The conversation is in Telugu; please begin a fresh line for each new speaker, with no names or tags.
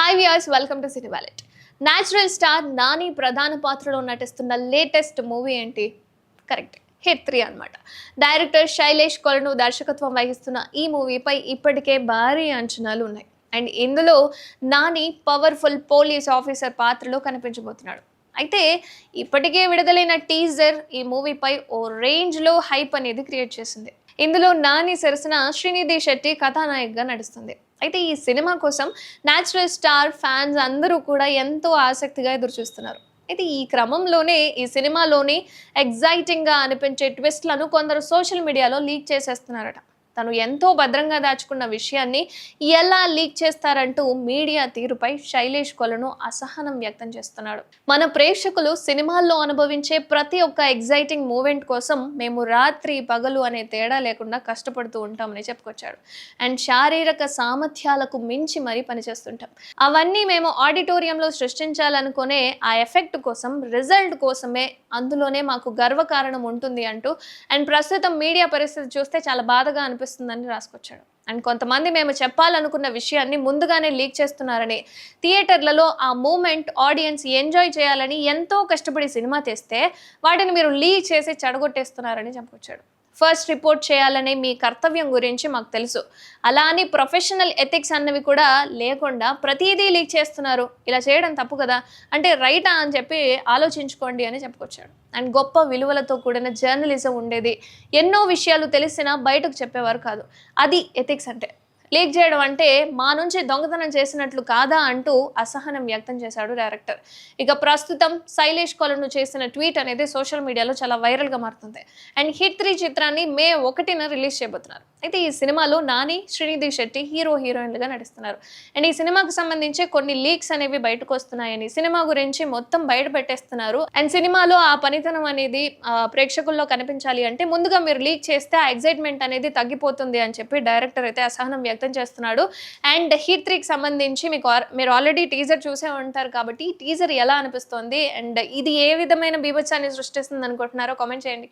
Hi viewers welcome to city wallet natural star Nani ప్రధాన పాత్రలో నటిస్తున్న లేటెస్ట్ మూవీ ఏంటి? కరెక్ట్ హిట్ త్రీ అనమాట డైరెక్టర్ శైలేష్ కొలను దర్శకత్వం వహిస్తున్న ఈ మూవీపై ఇప్పటికే భారీ అంచనాలు ఉన్నాయి. అండ్ ఇందులో నాని పవర్ఫుల్ పోలీస్ ఆఫీసర్ పాత్రలో కనిపించబోతున్నాడు. అయితే ఇప్పటికే విడుదలైన టీజర్ ఈ మూవీపై ఓ రేంజ్లో హైప్ అనేది క్రియేట్ చేసింది. ఇందులో నాని సరసన శ్రీనిధి శెట్టి కథానాయకగా నడుస్తుంది. అయితే ఈ సినిమా కోసం న్యాచురల్ స్టార్ ఫ్యాన్స్ అందరూ కూడా ఎంతో ఆసక్తిగా ఎదురు చూస్తున్నారు అయితే ఈ క్రమంలోనే ఈ సినిమాలోని ఎగ్జైటింగ్గా అనిపించే ట్విస్ట్లను కొందరు సోషల్ మీడియాలో లీక్ చేసేస్తున్నారట. తను ఎంతో భద్రంగా దాచుకున్న విషయాన్ని ఎలా లీక్ చేస్తారంటూ మీడియా తీరుపై శైలేష్ కొలను అసహనం వ్యక్తం చేస్తున్నాడు. మన ప్రేక్షకులు సినిమాల్లో అనుభవించే ప్రతి ఒక్క ఎగ్జైటింగ్ మూమెంట్ కోసం మేము రాత్రి పగలు అనే తేడా లేకుండా కష్టపడుతూ ఉంటామని చెప్పుకొచ్చాడు. అండ్ శారీరక సామర్థ్యాలకు మించి మరీ పనిచేస్తుంటాం అవన్నీ మేము ఆడిటోరియంలో సృష్టించాలనుకునే ఆ ఎఫెక్ట్ కోసం రిజల్ట్ కోసమే అందులోనే మాకు గర్వకారణం ఉంటుంది అంటూ అండ్ ప్రస్తుతం మీడియా పరిస్థితి చూస్తే చాలా బాధగా అనిపిస్తుంది. కనిపిస్తుందని రాసుకొచ్చాడు. అండ్ కొంతమంది మేము చెప్పాలనుకున్న విషయాన్ని ముందుగానే లీక్ చేస్తున్నారని థియేటర్లలో ఆ మూమెంట్ ఆడియన్స్ ఎంజాయ్ చేయాలని ఎంతో కష్టపడి సినిమా తెస్తే వాటిని మీరు లీక్ చేసి చెడగొట్టేస్తున్నారని చెప్పుకొచ్చాడు ఫస్ట్ రిపోర్ట్ చేయాలనే మీ కర్తవ్యం గురించి మాకు తెలుసు. అలా అని ప్రొఫెషనల్ ఎథిక్స్ అన్నవి కూడా లేకుండా ప్రతిదీ లీక్ చేస్తున్నారు. ఇలా చేయడం తప్పు కదా? అంటే రైటా అని చెప్పి ఆలోచించుకోండి అని చెప్పుకొచ్చాడు. అండ్ గొప్ప విలువలతో కూడిన జర్నలిజం ఉండేది. ఎన్నో విషయాలు తెలిసినా బయటకు చెప్పేవారు కాదు. అది ఎథిక్స్ అంటే. లీక్ చేయడం అంటే మా నుంచి దొంగతనం చేసినట్లు కాదా అంటూ అసహనం వ్యక్తం చేశాడు డైరెక్టర్. ఇక ప్రస్తుతం శైలేష్ కొలను చేసిన ట్వీట్ అనేది సోషల్ మీడియాలో చాలా వైరల్గా మారుతుంది. అండ్ హిట్ త్రీ చిత్రాన్ని మే ఒకటిన రిలీజ్ చేయబోతున్నారు. అయితే ఈ సినిమాలో నాని శ్రీనిధి శెట్టి హీరో హీరోయిన్లుగా నటిస్తున్నారు. అండ్ ఈ సినిమాకు సంబంధించి కొన్ని లీక్స్ అనేవి బయటకు వస్తున్నాయని సినిమా గురించి మొత్తం బయట పెట్టేస్తున్నారు. అండ్ సినిమాలో ఆ పనితనం అనేది ప్రేక్షకుల్లో కనిపించాలి అంటే ముందుగా మీరు లీక్ చేస్తే ఆ ఎగ్జైట్మెంట్ అనేది తగ్గిపోతుంది అని చెప్పి డైరెక్టర్ అయితే అసహనం వ్యక్తం చేస్తున్నాడు. అండ్ హీట్ త్రీకి సంబంధించి మీకు మీరు ఆల్రెడీ టీజర్ చూసే ఉంటారు కాబట్టి టీజర్ ఎలా అనిపిస్తోంది? అండ్ ఇది ఏ విధమైన బీభత్సాన్ని సృష్టిస్తుంది అనుకుంటున్నారో కామెంట్ చేయండి.